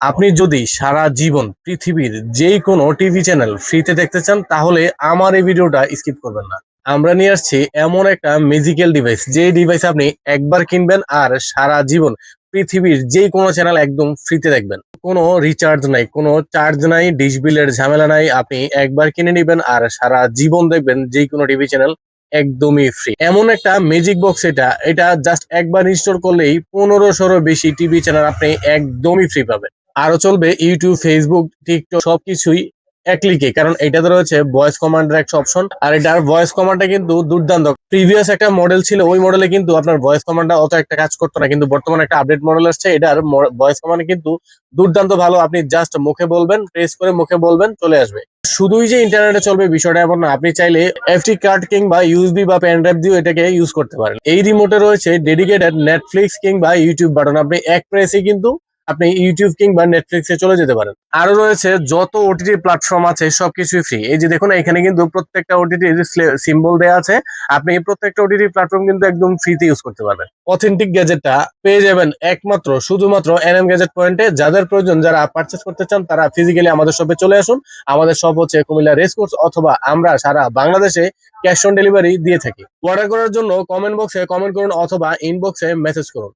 আপনি যদি সারা জীবন পৃথিবীর যেই কোনো টিভি চ্যানেল ফ্রিতে দেখতে চান, তাহলে আমার এই ভিডিওটা স্কিপ করবেন না। আমরা নিয়ে আসছি এমন একটা ম্যাজিক্যাল ডিভাইস যে ডিভাইস আপনি একবার কিনবেন আর সারা জীবন পৃথিবীর যে কোনো চ্যানেল একদম ফ্রিতে দেখবেন। কোনো রিচার্জ নাই, কোনো চার্জ নাই ডিশ বিলের ঝামেলা নাই, আপনি একবার কিনে নেবেন আর সারা জীবন দেখবেন যে কোনো টিভি চ্যানেল একদমই ফ্রি এমন একটা ম্যাজিক বক্স এটা এটা জাস্ট একবার ইনস্টল করলেই পনেরোশোরও বেশি টিভি চ্যানেল আপনি একদমই ফ্রি পাবেন। আরও চলবে ইউটিউব, ফেসবুক, টিকটক, সবকিছুই এক ক্লিকে কারণ এটাতে রয়েছে ভয়েস কমান্ডের একটা অপশন আর এটার ভয়েস কমান্ডটা কিন্তু দুর্দান্ত। প্রিভিয়াস একটা মডেল ছিল, ওই মডেলে কিন্তু আপনার ভয়েস কমান্ডটা অত একটা কাজ করতো না। কিন্তু বর্তমানে একটা আপডেট মডেল আসছে, এটার ভয়েস কমান্ড কিন্তু দুর্দান্ত ভালো। আপনি জাস্ট মুখে বলবেন প্রেস করে মুখে বলবেন, চলে আসবে। শুধুই যে ইন্টারনেটে চলবে বিষয়টা এমন না, আপনি চাইলে এফটি কার্ড কিংবা ইউএসবি বা পেন ড্রাইভ দিয়ে এটাকে ইউজ করতে পারেন। এই রিমোটে রয়েছে ডেডিকেটেড নেটফ্লিক্স কিংবা ইউটিউব বাটন আপনি এক প্রেসে কিন্তু আপনি ইউটিউব কিংবা নেটফ্লিক্সে চলে যেতে পারেন। আরও রয়েছে যত ওটিটি প্ল্যাটফর্ম আছে, সবকিছুই ফ্রি এই যে দেখুন, এখানে কিন্তু প্রত্যেকটা ওটিটি সিম্বল দেওয়া আছে। আপনি এই প্রত্যেকটা ওটিটি প্ল্যাটফর্ম কিন্তু একদম ফ্রিতে ইউজ করতে পারবেন। অথেন্টিক গ্যাজেটটা পেয়ে যাবেন একমাত্র, শুধুমাত্র এনএম গ্যাজেট পয়েন্টে যাদের প্রয়োজন, যারা পারচেস করতে চান, তারা ফিজিক্যালি আমাদের শপে চলে আসুন। আমাদের শপ হচ্ছে কুমিল্লা রেসকোর্স অথবা আমরা সারা বাংলাদেশে ক্যাশ অন ডেলিভারি দিয়ে থাকি। অর্ডার করার জন্য কমেন্ট বক্সে কমেন্ট করুন অথবা ইনবক্সে মেসেজ করুন।